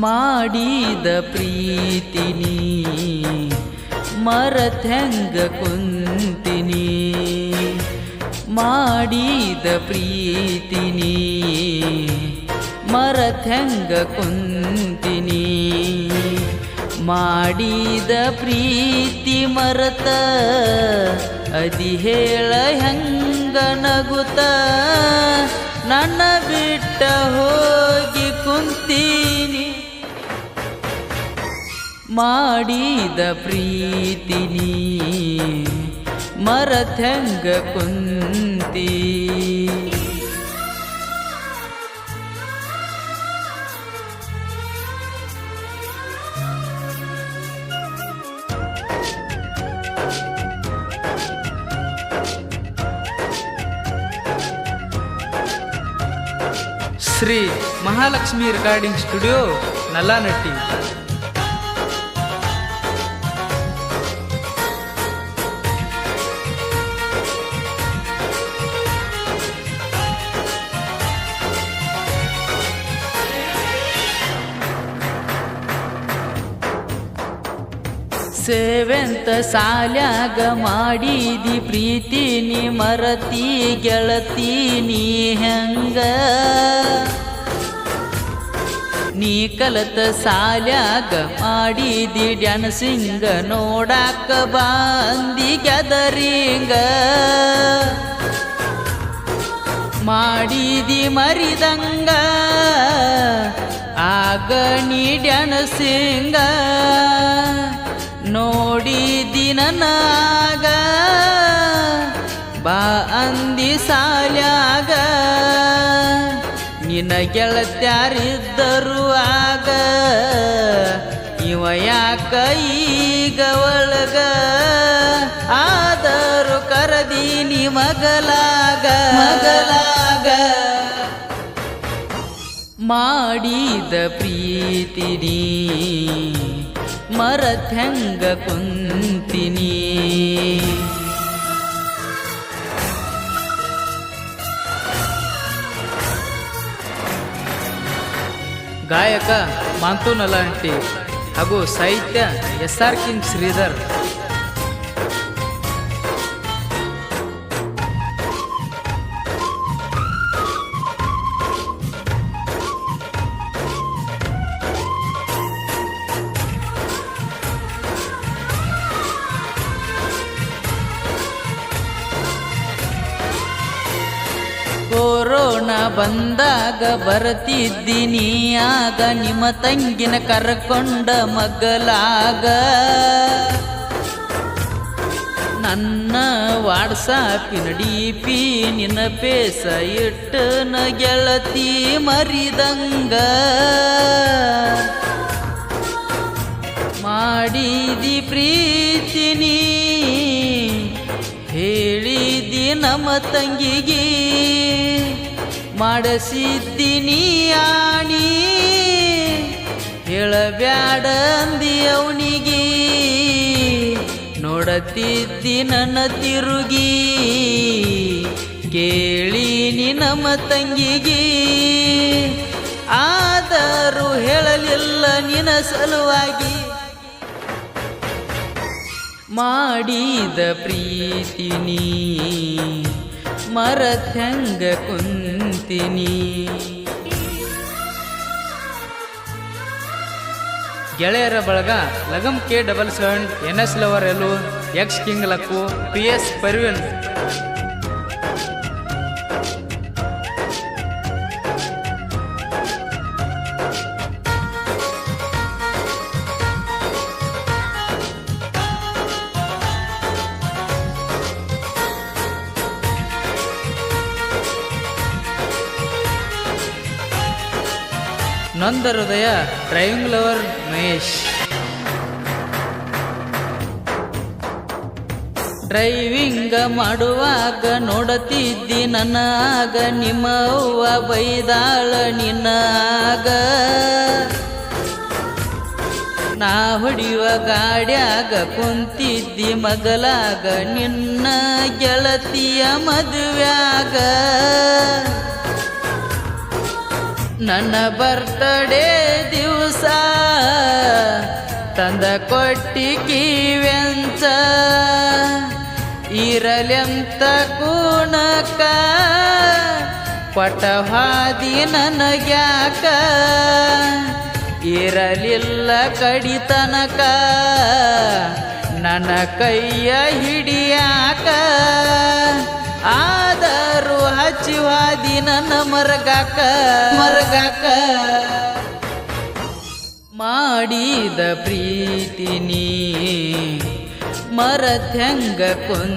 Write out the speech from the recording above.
ಮಾಡಿದ ಪ್ರೀತಿನಿ ಮರತ್ಯಂಗ ಕುಂತಿನಿ. ಮಾಡಿದ ಪ್ರೀತಿನಿ ಮರತ್ಯಂಗ ಕುಂತಿನಿ. ಮಾಡಿದ ಪ್ರೀತಿ ಮರತ, ಅದಿ ಹೇಳ ಹೆಂಗ ನಗುತ್ತ ನನ್ನ ಬಿಟ್ಟ ಹೋಗಿ ಕುಂತೀನಿ. ಮಾಡಿದ ಪ್ರೀತಿನಿ ಮರಥಂಗ ಕುಂತಿ. ಶ್ರೀ ಮಹಾಲಕ್ಷ್ಮಿ ರೆಕಾರ್ಡಿಂಗ್ ಸ್ಟುಡಿಯೋ ನಲ್ಲಾನಟ್ಟಿ. ಸೇವೆಂತ ಸಾಲ್ಯಾಗ ಮಾಡಿದಿ ಪ್ರೀತಿ ನೀ ಮರತಿ ಗೆಳತಿ ನೀ ಹೆಂಗ? ನೀ ಕಲತ ಸಾಲ್ಯಾಗ ಮಾಡಿದಿ ಡ್ಯಾನ್ಸಿಂಗ ನೋಡಾಕ ಬಂದಿ ಗ್ಯಾದರಿಂಗ? ಮಾಡಿದಿ ಮರಿದಂಗ? ಆಗ ನೀ ಡ್ಯಾನ್ಸಿಂಗ? ನೋಡಿದಿ ದಿನನಾಗ ಬಾ ಅಂದಿ ಸಾಲ್ಯಾಗ. ನಿನ್ನ ಗೆಳತ್ಯಾರಿದ್ದರು ಆಗ. ಇವ ಯಾಕ ಈಗ ಒಳಗ? ಆದರೂ ಕರದೀನಿ ಮಗಲಾಗ. ಮಗಲಾಗ. ಮಾಡಿದ ಪ್ರೀತಿನಿ ಮರತ್ಯಂಗ ಕುಂತಿನಿ ಗಾಯಕ ಮಾಂತು ನಲ್ಲಾನಟ್ಟಿ ಹಾಗೂ ಸಾಹಿತ್ಯ S R king Sridhar corona ಬಂದಾಗ ಬರ್ತಿದ್ದೀನಿ. ಆಗ ನಿಮ್ಮ ತಂಗಿನ ಕರ್ಕೊಂಡ ಮಗಲಾಗ ನನ್ನ ವಾಟ್ಸಾಪಿನ ಡಿ ಪಿ ನಿನ್ನ ಪೇಸ ಇಟ್ಟು ಗೆಳತಿ ಮರಿದಂಗ. ಮಾಡಿದಿ ಪ್ರೀತಿನಿ ನಮ್ಮ ತಂಗಿಗೆ ಮಾಡಿಸಿದ್ದೀನಿ ಆಣಿ. ಹೇಳಬ್ಯಾಡಂದಿ ಅವನಿಗೆ. ನೋಡತಿದ್ದಿ ನನ್ನ ತಿರುಗಿ. ಕೇಳೀನಿ ನಮ್ಮ ತಂಗಿಗೆ. ಆದರೂ ಹೇಳಲಿಲ್ಲ ನಿನ್ನ ಸಲುವಾಗಿ. ಮಾಡಿದ ಪ್ರೀತಿನಿ ಮರತ್ಯಂಗ ಕುಂತಿನಿ. ಗೆಳೆಯರ ಬಳಗ ಲಗಂ K double seven N S lover ಎಲ್ಲು, X king luck, P S Parveen. ನೊಂದ ಹೃದಯ ಡ್ರೈವಿಂಗ್ ಲವರ್ ಮಹೇಶ್. ಡ್ರೈವಿಂಗ್ ಮಾಡುವಾಗ ನೋಡತಿದ್ದಿ ನನಗ ನಿಮ್ಮವ್ವ ಬೈದಾಳ ನಿನ್ನಾಗ. ನಾ ಹೊಡಿಯುವ ಗಾಡ್ಯಾಗ ಕುಂತಿದ್ದಿ ಮಗಲಾಗ, ನಿನ್ನ ಗೆಳತಿಯ ಮದುವ್ಯಾಗ. ನನ್ನ ಬರ್ತಡೇ ದಿವಸ ತಂದ ಕೊಟ್ಟಿ ಕಿವೆಂಚ ಇರಲೆಂತ ಕೂಣಕ ಪಟವಾದಿ ನನಗ್ಯಾಕ. ಇರಲಿಲ್ಲ ಕಡಿತನಕ, ನನ್ನ ಕೈಯ ಹಿಡಿಯಾಕ. ಆದರೂ ಹಚ್ಚಿವಾದಿ ನನ್ನ ಮರಗಾಕ. ಮರಗಾಕ. ಮಾಡಿದ ಪ್ರೀತಿ ನೀ. ಮರತ್ಯಂಗ ಕೊಂದ